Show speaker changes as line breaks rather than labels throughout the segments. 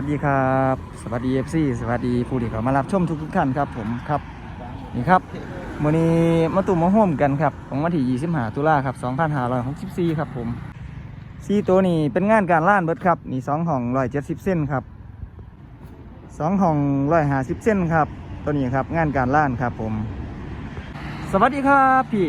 วัสดีครับ สวัสดีเอฟซีสวัสดีผู้ที่เข้ามารับชมทุกทุกๆท่านครับผมครับนี่ครับมื้อนี้มาตุ่มมาห่มกันครับของวันที่25ตุลาครับ2564ครับผมซีตัวนี้เป็นงานการล้านเบิดครับนี่สองห้อง170เส้นครับสองห้อง150เส้นครับ ตัวนี้ครับงานการล้านครับผม สวัสดีครับพี่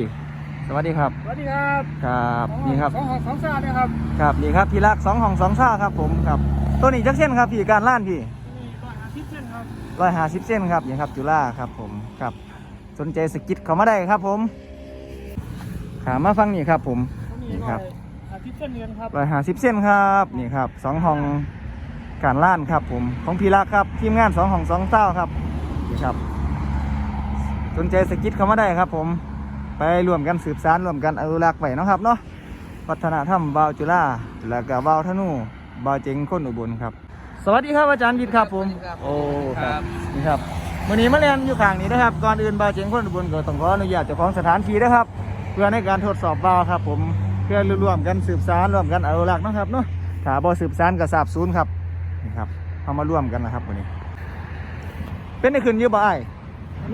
สวัสดีครับ
สวัสดีครับ
ครับนี่ครับ
สองหองสองซาเนี่ยครับ
ครับนี่ครับพี่รักสองห้องสองซ่าครับผมครับ ตัวนี้จักเส้นครับพี่การล้านพี่
นี่ร้อยห้าสิบเส้นครับ
ร้อยห้าสิบเส้นครับนี่ครับจุฬาครับผมครับ สนใจสกิดเขามาได้ครับผมขามาฟังนี่ครับผม
ตัวนี้
นี่
ร้
ครั
อบยห้าสิบเส้นเรียนครับ
ร้อยห้าสิบเส้นครับนี่ครับสองห้องการล้านครับผมของพี่รักครับทีมงานสองห้องสองเต้าครับนี่ครับ สนใจสกิดเขามาได้ครับผมไปร่วมกันสืบสานร่วมกันอนุรักษ์ไว้เนาะครับเนาะวัฒนธรรมบาวจุฬาแล้วก็บาวธนู บาวเจงคนอุบลครับ สวัสดีครับอาจารย์วิทย์ครับผม โอ้ครับนี่ครับวันนี้มาเรียนอยู่ข้างนี้นะครับ ก่อนอื่นบาวเจงคนอุบลก็ต้องขออนุญาตเจ้าของสถานที่นะครับ เพื่อในการทดสอบบาวครับ ผม เพื่อร่วมกันสืบสานร่วมกันอนุรักษ์เนาะครับเนาะถ้าบ่สืบสานก็สาบสูญครับ นี่ครับเอามาร่วมกันนะครับวันนี้ เป็นได้ขึ้นเยอะบ่ไอ้าย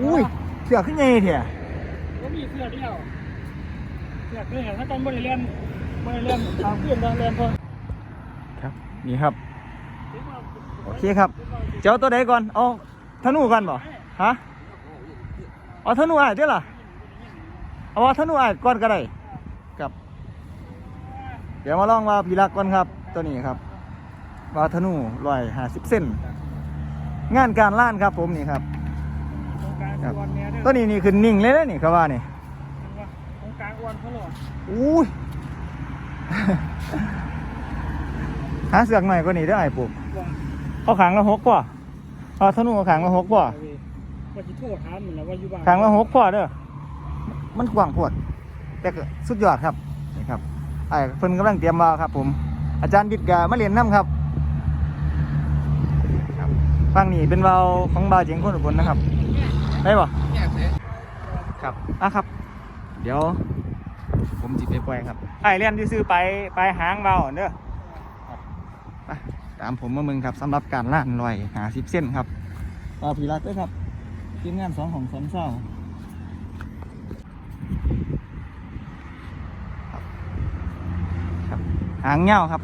อุ้ยเสือขึ้นใหญ่เถอะ
ก็มีเสื้อเดียวเสื้อเดียวถ้าต้องบริเรียนบริเรียนตามเพื่อนบริเรียนพอ
ครับ นี่ครับ โอเคครับ เจ้าตัวใดก่อน เอาธนูกันบ่ฮะ เอาธนูอะเดี๋ยวล่ะ เอาว่าธนูอะก่อนก็ได้ครับ เดี๋ยวมาลองว่าพีรักก่อนครับ ตัวนี้ครับว่าธนูร้อยห้าสิบเส้น งานการล้านครับผมนี่ครับ
ตรงกลางอวนเนี่ยเด้อ
ตัวนี้นี่คือนิ่งเลยนะนี่เขาว่านี่
ตรงกลางอวนเขาหลอด
อุ้ยหาเสือกหน่อยกว่านี้ได้อไอ้ปุ๊บ
ว่า
เอาขังละหกป่ะเอาธนูเอาขังละหกป่ะ
ว่าจะโทษถามมันนะว่าอยู่บ้าน
ขังละหกป่ะเด้อมันกว้างโพวด แต่ก็สุดยอดครับนี่ครับไอ้เพิ่นกำลังเตรียมมาครับ ผม อาจารย์บิดกามาเรียนน้ำครับครับฟังนี่เป็นเบาของเบาเจียงคนอุบลนะครับ ได้ป่ะครับอะครับ เดี๋ยว ผมจิไปปล่อยครับไอ้เรียนที่ซื้อๆไปไปหางเบาเด้อครับไป ตามผมมามึงครับสำหรับการล่านลอยหาสิบเส้นครับต่อพีรัตด้วยครับทีมงานสองของสองเศร้าครับหางเง่าครับ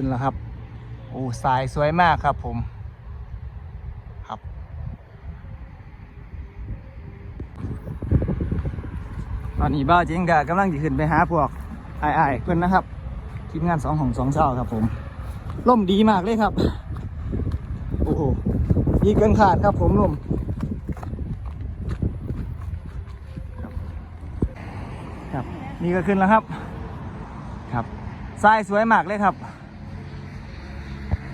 ขึ้นแล้วครับ โอ้สายสวยมากครับผม ครับ ตอนนี้บ้าเจงกะกำลังจะขึ้นไปหาพวกไอ้ไอ้เพื่อนนะครับ ทีมงานสองของสองเช้าครับผมล่มดีมากเลยครับ โอ้โหดีเกินขาดครับผมล่มครับนี่ก็ขึ้นแล้วครับ ครับทรายสวยมากเลยครับ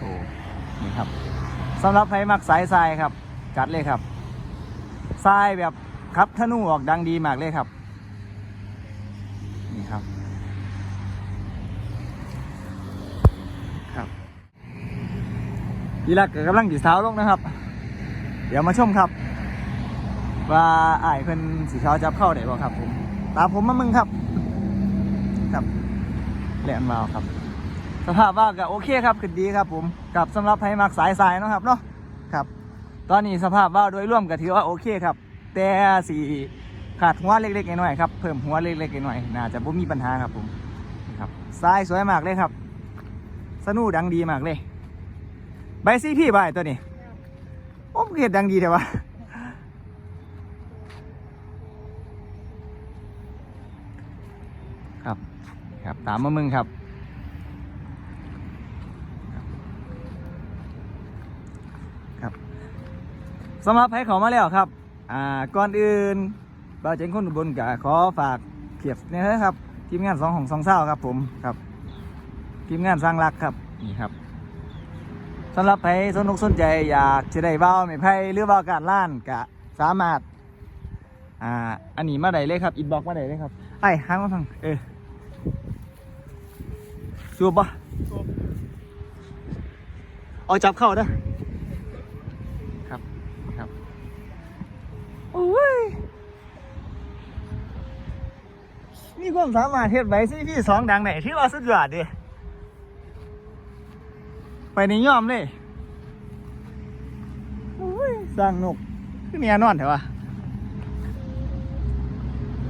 อ้นี่ครับสำหรับใครมักสายทรายครับ จัดเลยครับทรายแบบครับธนูออกดังดีมากเลยครับ นี่ครับครับอีลักก็กำลังดีสาวลงนะครับ เดี๋ยวมาชมครับ ว่าอ้ายเพิ่นสีขาวจับเข้าได้บ่ครับผมตามผมมามึงครับ ครับแหลนวาวครับ สภาพว่าก็โอเคครับขึ้นดีครับผมกับสำหรับไผมักสายสายเนาะครับเนาะครับ ตอนนี้สภาพว่าโดยร่วมก็ถือว่าโอเคครับ แต่สีขาดหัวเล็กๆน้อยๆครับเพิ่มหัวเล็กๆน้อยๆน่าจะบ่มีปัญหาครับผมนะครับสายสวยมากเลยครับ สนุดังดีมากเลยใบซีพี่ใบตัวนี้โอ้เห็ดดังดีแต่ว่าครับ ครับตามมามึงครับ สำหรับให้เขามาแล้วครับ อ่า ก่อนอื่นบ่าวเจ๋งคนอุบลกะขอฝากเขียบนี่นะครับ ทีมงานสองของสองเศร้าครับผมครับ ทีมงานสร้างรักครับนี่ครับสำหรับใครสนุกสนใจอยากจะได้เบ้าไม่ไพ่หรือเบ้าการล้านกะสามารถ อ่า อันนี้มาได้เลยครับอินบ็อกมาได้เลยครับไอ้ห้างมาฟังเออจูบปะเอาจับเข้าเด้อ ครับโอ้ยมีความสามารถเฮ็ดใบซีพี่สองดังไหนที่ว่าสุดยอดดิไปในย่อมเลยโอ้ยสร้างนกคือเนียนอนเถอะวะ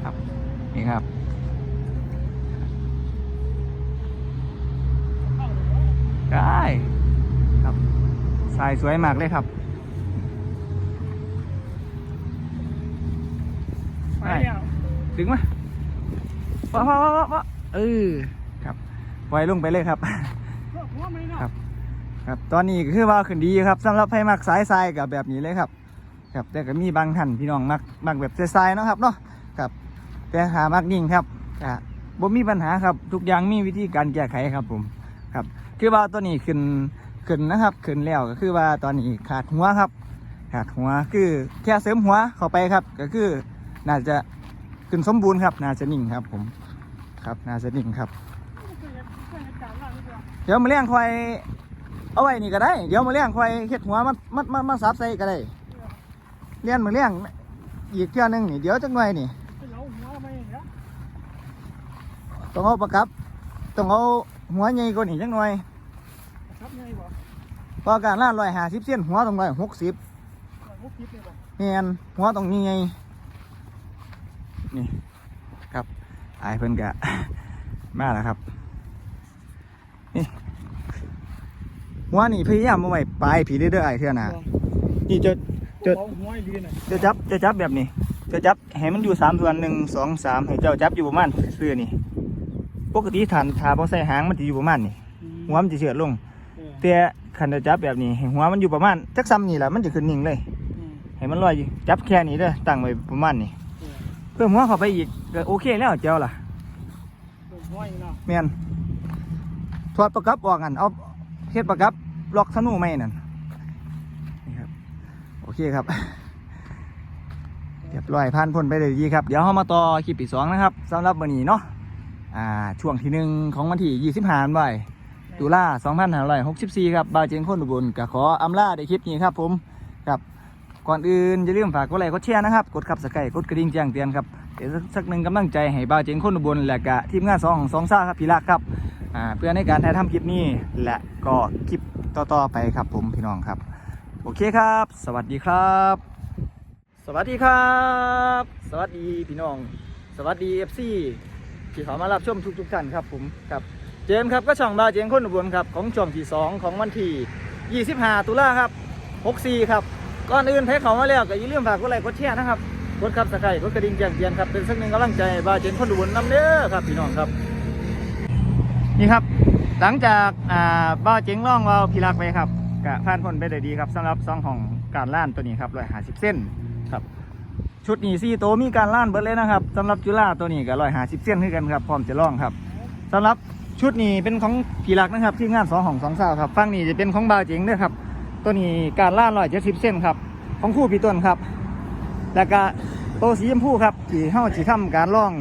ครับนี่ครับได้ครับสายสวยมากเลยครับ
ไปแล้ว
ดึงมาปะปะปะปะปะเออครับปล่อยลงไปเลยครับ
หัวไม่เนาะ
ครับ ครับ ตอนนี้ก็คือว่าขึ้นดีครับสำหรับให้มักสายทรายกับแบบนี้เลยครับ ครับแต่ก็มีบางท่านพี่น้องมักมักแบบทรายๆเนาะครับเนาะครับ แต่หามักนิ่งครับอะบ่มีปัญหาครับทุกอย่างมีวิธีการแก้ไขครับผมครับ คือว่าตัวนี้ขึ้นขึ้นนะครับ ขึ้นแล้วก็คือว่าตอนนี้ขาดหัวครับ ขาดหัวคือแค่เสริมหัวเข้าไปครับ ก็คือ น่าจะขึ้นสมบูรณ์ครับ น่าจะนิ่งครับ ผม ครับน่าจะนิ่งครับ เดี๋ยวมาเลี้ยงควายเอาไว้นี่ก็ได้ เดี๋ยวมาเลี้ยงควายเฮ็ดหัวมันมันมันมันซับใส่ก็ได้เลี้ยงมาเลี้ยงอีกเที่ยวนึงนี่เดี๋ยวจักหน่อยนี่
เรวไม่เนี่
ต้องเอาประกับต้องเอาหัวใหญ่กว่านี่จักหน่อย
ครับไงบ่
เพอการล่าร้อยหาสิบเส้นหัวต้องร้อยหกสิบ
เมี
ยนหัวต้องใหญ่ นี่ครับอายเพิ่นกะมาแล้วครับ นี่หัวนี่พยายามมาไว้ปลายผีเด้อๆไอ้ายเท่าน่ะนี่จะ
เจ้าหัวดีน่ะ
จะจับจะจับแบบนี้ จะจับให้มันอยู่สามส่วนหนึ่งสองสามให้เจ้าจับอยู่ประมาณเสื้อนี่ปกติฐานทาพอใส่หางมันจะอยู่ประมาณนี่หัวมันจะเฉือดลงแต่ขันจะจับแบบนี้ให้หัวมันอยู่ประมาณจักซ้ำนี่แหละมันจะขึ้นนิ่งเลยให้มันลอยอยู่จับแค่นี้เด้อตั้งไว้ประมาณนี้ เพิ่มหัวเข้าไปอีกก็โอเคแล้วเจ้าล่ะ
หัวอีกเนาะ
แม่นถอดประกับออกกันเอาเฮ็ดประกับล็อกธนูไม่นั่นนี่ครับโอเคครับเรียบร้อยผ่านพ้นไปเลยดีครับ เดี๋ยวเรามาต่อคลิปที่สองนะครับสำหรับวันนี้เนาะอ่าช่วงที่หนึ่งของวันที่25ธันวาคมตุลา2564ครับบาวเจงคนอุบลก็ขออำลาในคลิปนี้ครับผมครับ ก่อนอื่นอย่าลืมฝากกดไลค์กดแชร์นะครับ กดขับสไครต์กดกระดิ่งแจ้งเตือนครับเดี๋ยวสักหนึ่งกำลังใจให้บาวเจงคนอุบลและกะทีมงานสองของสองซ่าครับพี่ลักครับเพื่อในการถ่ายทำคลิปนี้และก็คลิปต่อๆไปครับผมพี่น้องครับ โอเคครับ สวัสดีครับ สวัสดีครับ สวัสดีพี่น้อง สวัสดีเอฟซีที่ขามารับชมทุกๆท่านครับผมครับเจมส์ครับก็ช่องบาวเจงคนอุบลครับของช่วงที่ 2 ของวันที่ 25 ตุลาครับ 64 ครับ ก่อนอื่นให้เขามาแล้วก็อย่าลืมฝากกดไลค์กดแชร์นะครับกดครับสไครต์กดกระดิ่งแจ้งเตือนครับเป็นสักหนึ่งกำลังใจให้บาเจงคนอุบลนำเด้อครับพี่น้องครับ นี่ครับ หลังจากอ่าบ้าเจ๋งร่องเราพิรักไปครับกะผ่านพ้นไปได้ดีครับสำหรับซองของการล่านตัวนี้ครับร้อยห้าสิบเส้นครับ ชุดนี้ซี่โตมีการล่านเบิดเลยนะครับสำหรับจุฬาตัวนี้ก็ร้อยห้าสิบเส้นคือกันครับพร้อมจะล่องครับสำหรับชุดนี้เป็นของพีรักนะครับ ที่งานสองของสองสาวครับฝั่งนี้จะเป็นของบ้าเจ๋งด้วยครับ ตัวนี้การล่าร้อยเจ็ดสิบเส้นครับ ของคู่พี่ต้นครับ แล้วก็ตัวสีชมพูครับที่เฮาสีทำการล่อง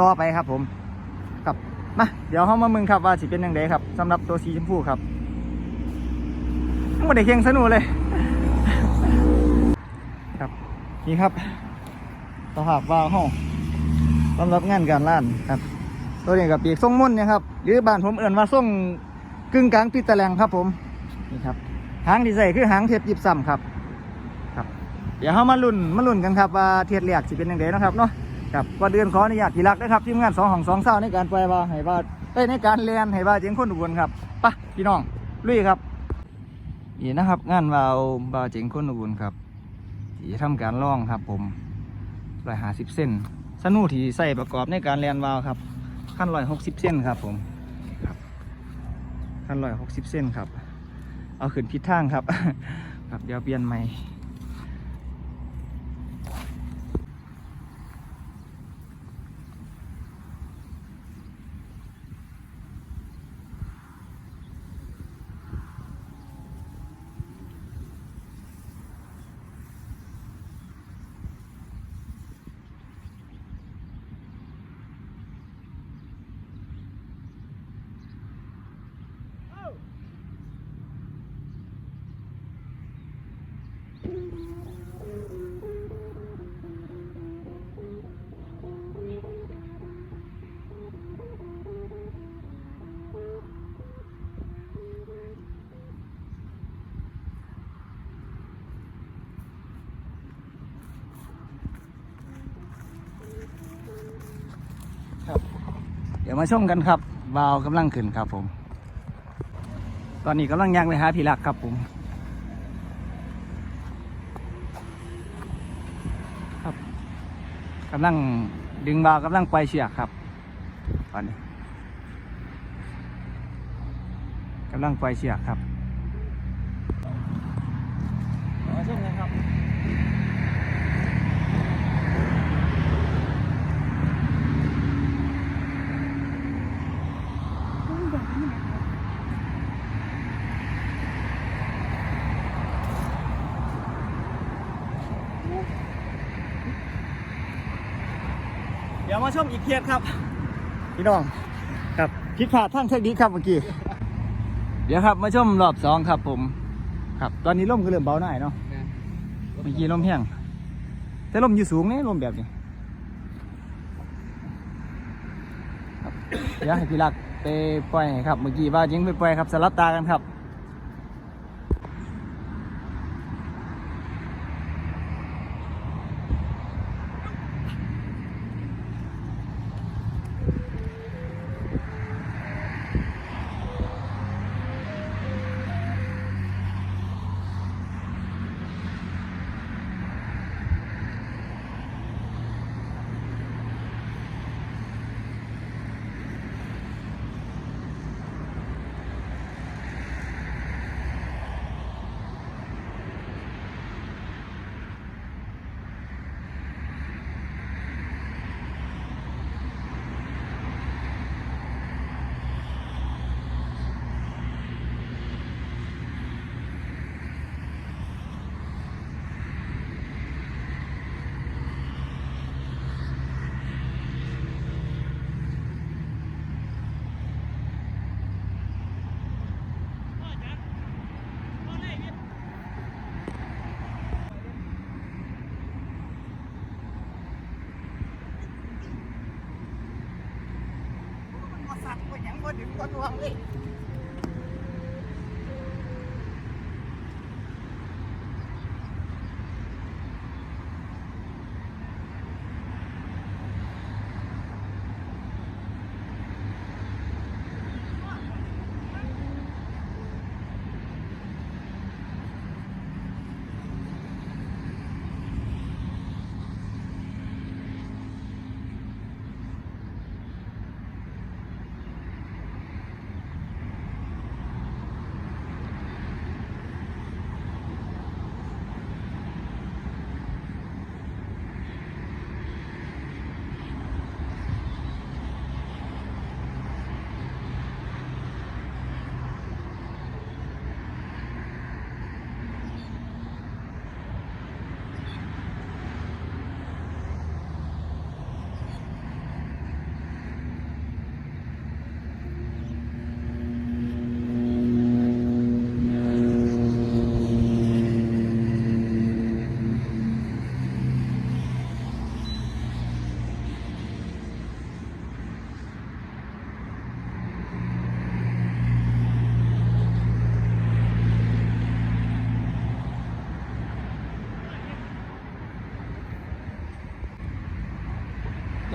ต่อไปครับผมครับมาเดี๋ยวเขามามึงครับว่าสิเป็นยังไงครับสำหรับตัวสีชมพูครับไม่ได้เคียงสนุเลย ครับนี่ครับสภาพว่าห้องสำหรับงานการล้านครับ ตัวนี้กับปีกทรงมุ่นเนะครับหรือบ้านผมเอื่นว่าทรงกึ่งกลางปีตะแลงครับผมนี่ครับ หางที่ใส่คือหางเทียบยิบซ้ำครับครับ เดี๋ยวเขามาลุ่นมาลุ่นกันครับว่าเทียดเรียกสิเป็นยังไงนะครับเนาะครับก่อนอื่นขออนุญาตพี่รักนะครับทีมงานสองของสองเศร้าในการปล่อยบาให้บาเอ้ในการเรียนให้บาเจียงคนอุบลครับปะพี่น้องลุยครับนี่นะครับงานวาวบาเจ๋งคนอุบลครับที่ทำการล่องครับ ผมร้อยหาสิบเส้นสนูที่ใส่ประกอบในการเรียนวาวครับขั้นร้อยหกสิบเส้นครับ ผมครับขั้นร้อยหกสิบเส้นครับ เอาขึ้นผิดทางครับ ครับเดี๋ยวเปลี่ยนใหม่ ดี๋ยวมาชมกันครับวาวกำลังขึ้นครับผม ตอนนี้กำลังย่างไปหาพี่ลักครับผมครับกำลังดึงวาวกำลังไปล่อยเชือกครับ ตอนนี้กำลังไปล่อยเชือกครับมาชมกันครับ เดี๋ยว มาชมอีกเคสครับ พี่น้องครับผิดพลาดทางเทคนิคครับเมื่อกี้ เดี๋ยวครับมาชมรอบสองครับผม ครับ ตอนนี้ลมก็เริ่มเบาหน่อยเนาะเมื่อกี้ลมแห้งแต่ลมอยู่สูงนี่ลมแบบนี้ครับเดี๋ยวให้พี่รักไปปล่อยให้ครับ เมื่อกี้ว่ายิงไปปล่อยครับสลับตากันครับ Buat.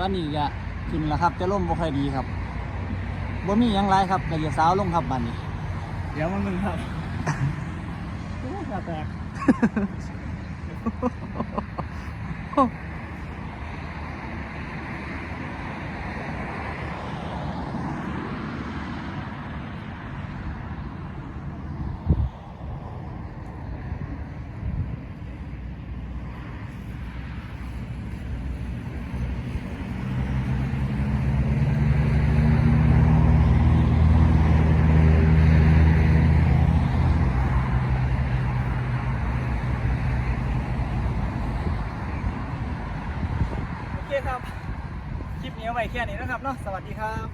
อนนี้ก็ขึ้นแล้วครับจะล่มบ่ค่อยดีครับบ่มีหยังไรครับก็จะสาวลงครับบัดนี้ เดี๋ยวมันมึงครับ
โอ้ยแตก
โอเคครับ คลิปนี้เอาไว้ แค่นี้นะครับเนาะสวัสดีครับ